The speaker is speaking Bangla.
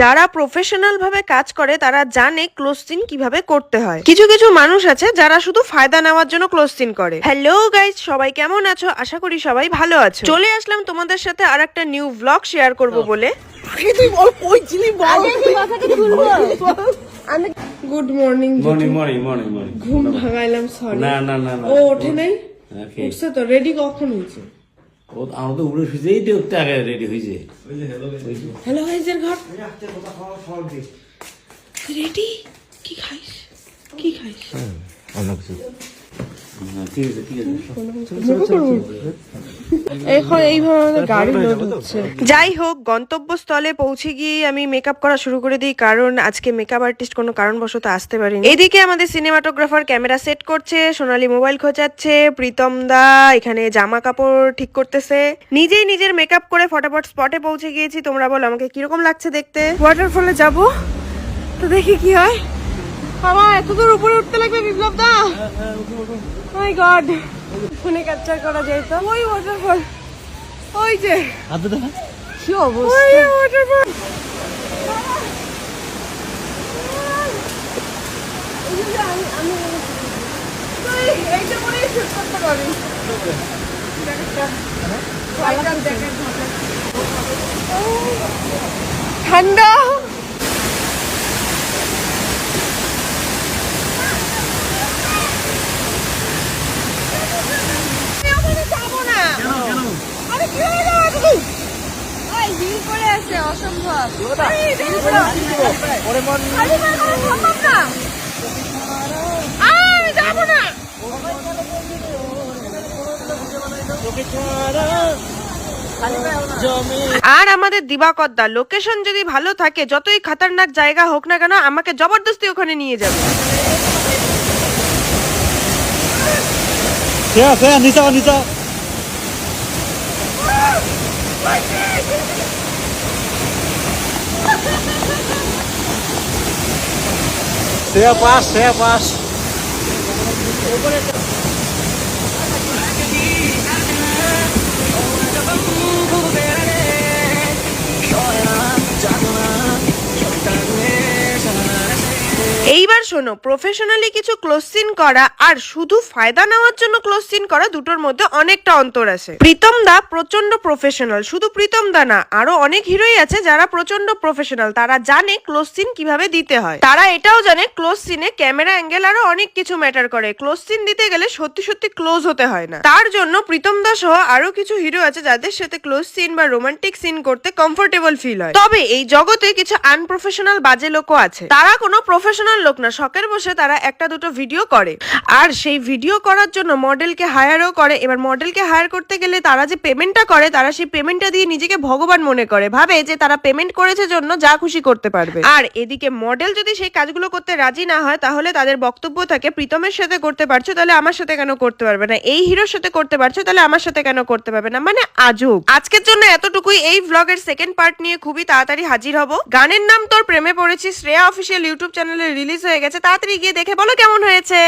যারা প্রফেশনাল ভাবে কাজ করে তারা জানে ক্লোজ সিন কীভাবে করতে হয়। কিছু কিছু মানুষ আছে যারা শুধু ফায়দা নেওয়ার জন্য ক্লোজ সিন করে। হ্যালো গাইজ সবাই কেমন আছো? আশা করি সবাই ভালো আছো। চলে আসলাম তোমাদের সাথে আর একটা নিউ ব্লগ শেয়ার করব বলে। Good morning morning morning morning ঘুম ভাঙাইলাম সরি না না না না। ও ওঠে নাই? ওকে উঠছে তো রেডি কখন হয়েছে? ও আমরা তো উড়ে শুয়েছে এই তো আগে রেডি হয়েছে হ্যালো গাইজের ঘর রেডি কি খাইস কি খাইস হ্যাঁ, ঠিক আছে ঠিক আছে। এখন এইভাবে আমাদের গাড়ি লোড হচ্ছে। যাই হোক গন্তব্যস্থলে পৌঁছে গিয়ে আমি মেকআপ করা শুরু করে দিই কারণ আজকে মেকআপ আর্টিস্ট কোনো কারণবশত আসতে পারেনি। এদিকে আমাদের সিনেমাটোগ্রাফার ক্যামেরা সেট করছে সোনালি মোবাইল খোঁচাচ্ছে প্রীতম দা এখানে জামা কাপড় ঠিক করতেছে। নিজেই নিজের মেকআপ করে ফটাফট স্পটে পৌঁছে গিয়েছি। তোমরা বলো আমাকে কীরকম লাগছে দেখতে? ওয়াটারফলে যাব? তো দেখি কি হয়। বাবা এত দূর উপরে উঠতে লাগবে বিপ্লব দা? মাই গড ফোনে ক্যাপচার করা যায় তো? ওই ওয়াটারফল ওই যে। কি অবস্থা? ওই ওয়াটারফল ঠান্ডা আমি ওখানে যাব না আরে কি হয়ে গেল এতদূর? ওই হিল করে আছে অসম্ভব। আরে, সম্ভব না। যাব না। আমাদের দিবাকরদা লোকেশন যদি ভালো থাকে যতই খাতারনাক জায়গা হোক না কেন আমাকে জবরদস্তি ওখানে নিয়ে যাবে। নিচা নিচা শ্রেয়া পাস শ্রেয়া পাস শোনো প্রফেশনালি কিছু ক্লোজ সিন করা আর শুধু ফায়দা নেওয়ার জন্য ক্লোজ সিন করা দুটোর মধ্যে অনেকটা অন্তর আছে। প্রীতম দা প্রচণ্ড প্রফেশনাল শুধু প্রীতম দা না, আরও অনেক হিরোই আছে যারা প্রচণ্ড প্রফেশনাল তারা জানে ক্লোজ সিন কীভাবে দিতে হয়। তারা এটাও জানে ক্লোজ সিনে ক্যামেরা অ্যাঙ্গেল আরও অনেক কিছু ম্যাটার করে। ক্লোজ সিন দিতে গেলে সত্যি সত্যি ক্লোজ হতে হয় না। তার জন্য প্রীতম দা সহ আরও কিছু হিরো আছে যাদের সাথে ক্লোজ সিন বা রোমান্টিক সিন করতে কমফোর্টেবল ফিল হয়। তবে এই জগতে কিছু আনপ্রফেশনাল বাজে লোকও আছে। তারা কোনো প্রফেশনাল লোক না শখের বসে তারা একটা দুটো ভিডিও করে। আর সেই ভিডিও করার জন্য মডেলকে হায়ারও করে। এবার মডেলকে হায়ার করতে গেলে তারা যে পেমেন্টটা করে, তারা সেই পেমেন্টটা দিয়ে নিজেকে ভগবান মনে করে। ভাবে যে তারা পেমেন্ট করেছে জন্য যা খুশি করতে পারবে। আর এদিকে মডেল যদি সেই কাজগুলো করতে রাজি না হয়, তাহলে তাদের বক্তব্য থাকে, প্রীতমের সাথে করতে পারছ, তাহলে আমার সাথে কেন করতে পারবে না? এই হিরোর সাথে করতে পারছ, তাহলে আমার সাথে কেন করতে পারবে না? মানে আজব। আজকের জন্য এতটুকুই। এই ভ্লগের সেকেন্ড পার্ট নিয়ে খুবই তাড়াতাড়ি হাজির হব। গানের নাম তোর প্রেমে পড়েছি। শ্রেয়া অফিসিয়াল ইউটিউব চ্যানেলে রিলিজ হয়ে গেছে। তাড়াতাড়ি গিয়ে দেখে বলো কেমন হয়েছে।